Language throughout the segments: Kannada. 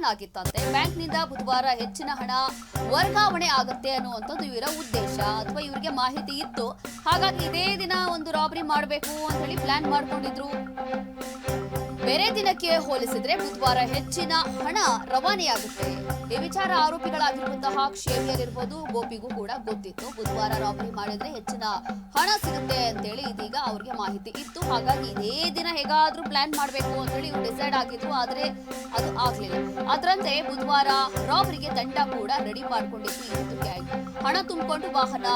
ಪ್ಲಾನ್ ಆಗಿತ್ತಂತೆ ಬ್ಯಾಂಕ್ನಿಂದ ಬುಧವಾರ ಹೆಚ್ಚಿನ ಹಣ ವರ್ಗಾವಣೆ ಆಗುತ್ತೆ ಅನ್ನುವಂಥದ್ದು ಇವರ ಉದ್ದೇಶ. ಅಥವಾ ಇವರಿಗೆ ಮಾಹಿತಿ ಇತ್ತು. ಹಾಗಾಗಿ ಇದೇ ದಿನ ಒಂದು ರಾಬರಿ ಮಾಡಬೇಕು ಅಂತ ಹೇಳಿ ಪ್ಲಾನ್ ಮಾಡ್ಕೊಂಡಿದ್ರು. ಬೇರೆ ದಿನಕ್ಕೆ ಹೋಲಿಸಿದ್ರೆ ಬುಧವಾರ ಹೆಚ್ಚಿನ ಹಣ ರವಾನೆಯಾಗುತ್ತೆ. ಈ ವಿಚಾರ ಆರೋಪಿಗಳಾಗಿರುವಂತಹ ಕ್ಷೇಮಿಯಲ್ಲಿರ್ಬೋದು ಗೋಪಿಗೂ ಕೂಡ ಗೊತ್ತಿತ್ತು. ಬುಧವಾರ ರಾಬರಿ ಮಾಡಿದ್ರೆ ಹೆಚ್ಚಿನ ಹಣ ಸಿಗುತ್ತೆ ಅಂತೇಳಿ ಇದೀಗ ಅವ್ರಿಗೆ ಮಾಹಿತಿ ಇತ್ತು. ಹಾಗಾಗಿ ಇದೇ ದಿನ ಹೇಗಾದ್ರೂ ಪ್ಲಾನ್ ಮಾಡಬೇಕು ಅಂತ ಹೇಳಿ ಇವ್ರು ಡಿಸೈಡ್ ಆಗಿದ್ರು. ಆದ್ರೆ ಅದು ಆಗ್ಲಿಲ್ಲ. ಅದರಂತೆ ಬುಧವಾರ ರಾಬರಿಗೆ ತಂಡ ಕೂಡ ರೆಡಿ ಮಾಡ್ಕೊಂಡಿತ್ತು. ಗ್ಯಾಂಗ್ ಹಣ ತುಂಬಿಕೊಂಡು ವಾಹನ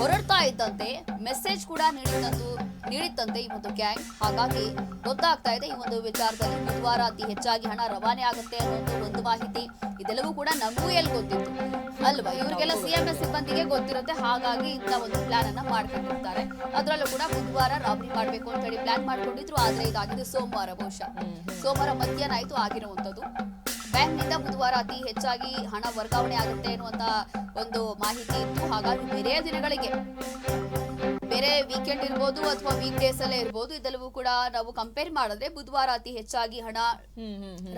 ಹೊರಡ್ತಾ ಇದ್ದಂತೆ ಮೆಸೇಜ್ ಕೂಡ ನೀಡಿದ್ದಂತು ನೀಡಿತ್ತಂತೆ ಈ ಒಂದು ಗ್ಯಾಂಗ್. ಹಾಗಾಗಿ ಗೊತ್ತಾಗ್ತಾ ಇದೆ ಈ ಒಂದು ವಿಚಾರದಲ್ಲಿ ಬುಧವಾರ ಅತಿ ಹೆಚ್ಚಾಗಿ ಹಣ ರವಾನೆ ಆಗುತ್ತೆ ಅನ್ನೋದು ಒಂದು ಮಾಹಿತಿ. ಇದೆಲ್ಲವೂ ಕೂಡ ನಮಗೂ ಎಲ್ಲಿ ಗೊತ್ತಿತ್ತು. ಅಲ್ವಾ? ಇವರಿಗೆಲ್ಲ ಸಿಎಂಎಸ್ ಸಿಬ್ಬಂದಿಗೆ ಗೊತ್ತಿರುತ್ತೆ. ಹಾಗಾಗಿ ಇಂಥ ಒಂದು ಪ್ಲಾನ್ ಅನ್ನ ಮಾಡ್ಕೊಂಡಿರ್ತಾರೆ. ಅದರಲ್ಲೂ ಕೂಡ ಬುಧವಾರ ರಾಬರಿ ಮಾಡ್ಬೇಕು ಅಂತ ಹೇಳಿ ಪ್ಲಾನ್ ಮಾಡ್ಕೊಂಡಿದ್ರು. ಆದ್ರೆ ಇದಾಗಿದೆ ಸೋಮವಾರ ಬಹುಶಃ. ಸೋಮವಾರ ಮಧ್ಯಾಹ್ನ ಆಯ್ತು ಆಗಿರುವಂತದ್ದು ಬ್ಯಾಂಕ್ನಿಂದ ಬುಧವಾರ ಅತಿ ಹೆಚ್ಚಾಗಿ ಹಣ ವರ್ಗಾವಣೆ ಆಗುತ್ತೆ ಅನ್ನುವಂತ ಒಂದು ಮಾಹಿತಿ ಇತ್ತು. ಹಾಗಾಗಿ ಬೇರೆ ದಿನಗಳಿಗೆ ಬೇರೆ ವೀಕೆಂಡ್ ಇರ್ಬೋದು ಅಥವಾ ವೀಕ್ ಡೇಸ್ ಅಲ್ಲೇ ಇರ್ಬೋದು ಇದೆಲ್ಲವೂ ಕೂಡ ನಾವು ಕಂಪೇರ್ ಮಾಡಿದ್ರೆ ಬುಧವಾರ ಅತಿ ಹೆಚ್ಚಾಗಿ ಹಣ